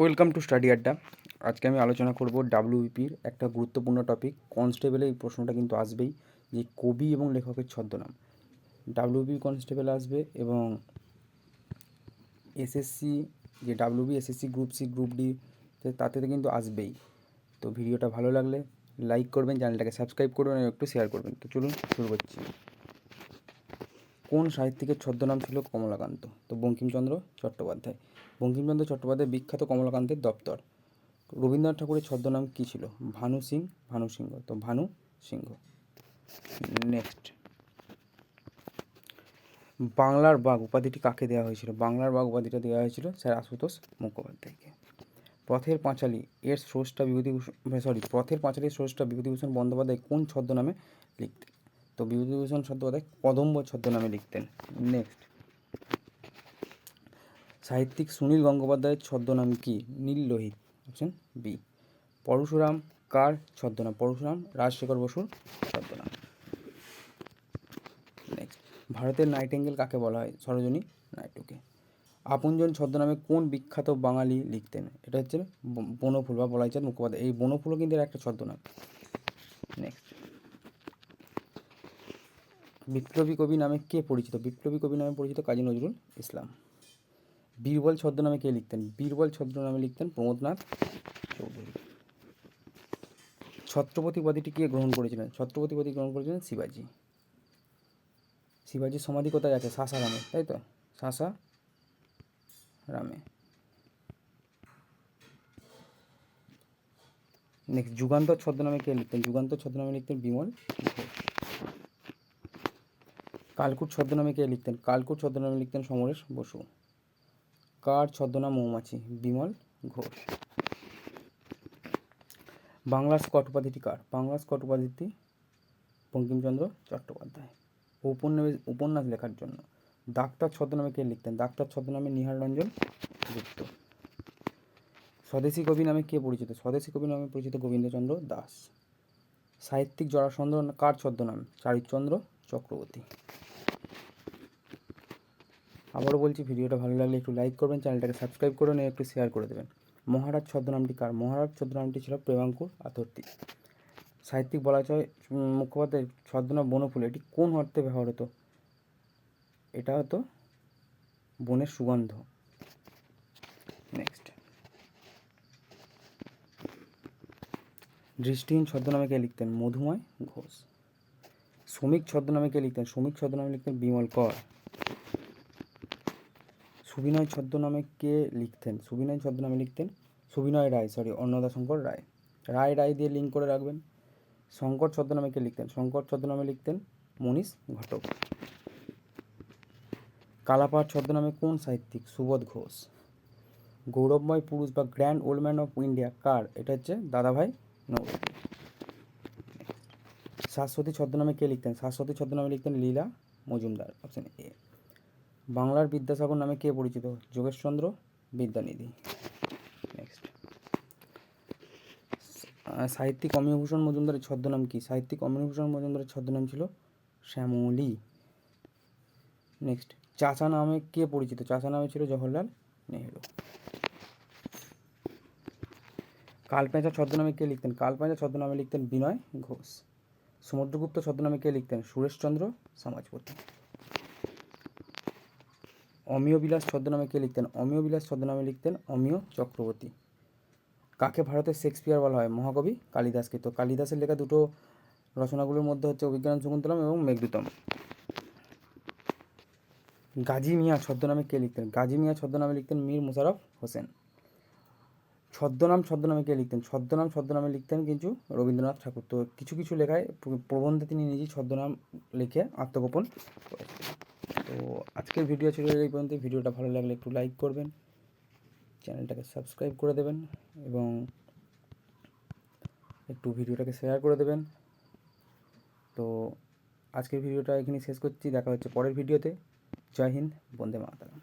Welcome to study আড্ডা। আজকে আমি আলোচনা করব ডাব্লিউবিপির একটা গুরুত্বপূর্ণ টপিক কনস্টেবলে এই প্রশ্নটা কিন্তু আসবেই যে কবি এবং লেখকের ছদ্মনাম। ডাব্লিউবি কনস্টেবল আসবে এবং এসএসসি যে WB SSC group C group D তাতে কিন্তু আসবেই। তো ভিডিওটা ভালো লাগলে লাইক করবেন, চ্যানেলটাকে সাবস্ক্রাইব করবেন এবং একটু শেয়ার করবেন। তো চলুন শুরু করছি। কোন সাহিত্যিকের ছদ্মনাম ছিল কমলাকান্ত? তো বঙ্কিমচন্দ্র চট্টোপাধ্যায়। বঙ্কিমচন্দ্র চট্টোপাধ্যায় বিখ্যাত কমলাকান্তের দপ্তর। রবীন্দ্রনাথ ঠাকুরের ছদ্মনাম কী ছিল? ভানু সিং, ভানু সিংহ। তো ভানু সিংহ। নেক্সট বাংলার বাঘ, উপাধিটি কাকে দেওয়া হয়েছিল? বাংলার বাঘ উপাধিটা দেওয়া হয়েছিল স্যার আশুতোষ মুখোপাধ্যায়কে। পথের পাঁচালী, এর স্রষ্টা বিভূতিভূষণ সরি পথের পাঁচালীর স্রষ্টা বিভূতিভূষণ বন্দ্যোপাধ্যায় কোন ছদ্মনামে লিখতেন? তো বিভূতিভূষণ ছদ্মনামে কদম্ব ছদ্মনামে লিখতেন। নেক্সট সাহিত্যিক সুনীল গঙ্গোপাধ্যায়ের ছদ্মনাম কি? নীল লোহিত অপশন বি পরশুরাম কার ছদ্মনাম? পরশুরাম রাজশেখর বসুর ছদ্মনাম। নেক্সট ভারতের নাইটেঙ্গেল কাকে বলা হয়? সরোজনী নাইডুকে। আপনজন ছদ্মনামে কোন বিখ্যাত বাঙালি লিখতেন? এটা হচ্ছে বনফুল বা বলাইচাঁদ মুখোপাধ্যায়। এই বনফুলও কিন্তু একটা ছদ্মনাম। নেক্সট বিপ্লবী কবি নামে কে পরিচিত? বিপ্লবী কবি নামে পরিচিত কাজী নজরুল ইসলাম। বীরবল ছদ্ম নামে কে লিখতেন? বীরবল ছদ্ম নামে লিখতেন প্রমোদনাথ চৌধুরী। ছত্রপতি উপাধিটি কে গ্রহণ করেছিলেন? ছত্রপতি উপাধি গ্রহণ করেছিলেন শিবাজি। শিবাজির সমাধি কোথায় আছে? সাসারামে তাই তো? সাসা রামে। নেক্সট, যুগান্তর ছদ্মনামে কে লিখতেন? যুগান্তর ছদ্মনামে লিখতেন বিমল ঘোষ। কালকুট ছদ্মনামে কে লিখতেন? কালকুট ছদ্মনামে লিখতেন সমরেশ বসু। কার ছদ্মনাম মৌমাছি? বিমল ঘোষ। বাংলা স্কট উপাধিটি কার? বাংলা স্কট উপাধিটি বঙ্কিমচন্দ্র চট্টোপাধ্যায়। উপন্যাস উপন্যাস লেখার জন্য। ডাক্তার ছদ্মনামে কে লিখতেন? ডাক্তার ছদ্মনামে নিহার রঞ্জন গুপ্ত। স্বদেশী কবি নামে কে পরিচিত? স্বদেশী কবি নামে পরিচিত গোবিন্দচন্দ্র দাস। সাহিত্যিক জরাসন্ধ, কার ছদ্মনাম? চারিশচন্দ্র চক্রবর্তী। আবারও বলছি, ভিডিওটা ভালো লাগলে একটু লাইক করবেন, চ্যানেলটাকে সাবস্ক্রাইব করবেন একটু শেয়ার করে দেবেন। মহারাজ ছদ্মনামটি কার? মহারাজ ছদ্মনামটি ছিল প্রেমাঙ্কুর আতর্তি। সাহিত্যিক বলা যায় মুখোপাধ্যায় ছদ্মনাম বনফুল। এটি কোন অর্থে ব্যবহার হতো এটা হতো বনের সুগন্ধ। নেক্সট দৃষ্টিহীন ছদ্মনামে কে লিখতেন? মধুময় ঘোষ। শ্রমিক ছদ্মনামে কে লিখতেন? শ্রমিক ছদ্মনামে লিখতেন বিমল কর। সুবিনয় ছদ্মনামে কে লিখতেন? সুবিনয় ছদ্মনামে লিখতেন সুবিনয় রায় সরি অন্নদা শঙ্কর রায়। রায় রায় দিয়ে লিঙ্ক করে রাখবেন। শঙ্কর ছদ্মনামে কে লিখতেন? শঙ্কর ছদ্মনামে লিখতেন মনীষ ঘটক। কালাপাড় ছদ্মনামে কোন সাহিত্যিক? সুবোধ ঘোষ। গৌরবময় পুরুষ বা grand old man of India কার? এটা হচ্ছে দাদাভাই নৌরী শাশ্বতী ছদ্মনামে কে লিখতেন? শাশ্বতী ছদ্মনামে লিখতেন লীলা মজুমদার অপশন এ বাংলার বিদ্যাসাগর নামে কে পরিচিত? যোগেশচন্দ্র বিদ্যানিধি। নেক্সট সাহিত্যিক অমিয়ভূষণ মজুমদারের ছদ্মনাম কি? সাহিত্যিক অমিয়ভূষণ মজুমদারের ছদ্মনাম ছিল শ্যামলী। নেক্সট চাচা নামে কে পরিচিত? চাচা নামে ছিল জওহরলাল নেহেরু। কালপেঁচা ছদ্মনামে কে লিখতেন? কালপেঁচা ছদ্মনামে লিখতেন বিনয় ঘোষ। সমুদ্রগুপ্ত ছদ্মনামে কে লিখতেন? সুরেশচন্দ্র সমাজপতি অমিয় বিলাস ছদ্মনামে কে লিখতেন? অমিয় বিলাস ছদ্মনামে লিখতেন অমিয় চক্রবর্তী। কাকে ভারতের শেক্সপিয়ার বলা হয়? মহাকবি কালিদাসকে। তো কালিদাসের লেখা দুটো রচনাগুলোর মধ্যে হচ্ছে অভিজ্ঞান শকুন্তলম এবং মেঘদূতম। গাজী মিয়া ছদ্মনামে কে লিখতেন? গাজী মিয়া ছদ্মনামে লিখতেন মীর মুশারফ হোসেন। ছদ্মনাম ছদ্মনামে কে লিখতেন? ছদ্মনাম ছদ্মনামে লিখতেন কিন্তু রবীন্দ্রনাথ ঠাকুর। তো কিছু কিছু লেখায় প্রবন্ধে তিনি নিজেই ছদ্মনাম লিখে আত্মগোপন করেছিলেন। তো আজকের ভিডিও ছিল এই পর্যন্ত। ভিডিওটা ভালো লাগলে একটু লাইক করবেন, চ্যানেলটাকে সাবস্ক্রাইব করে দেবেন এবং একটু ভিডিওটাকে শেয়ার করে দেবেন। তো আজকের ভিডিওটা এখানে শেষ করছি। দেখা হচ্ছে পরের ভিডিওতে। জয় হিন্দ, বন্দে মাতারাম।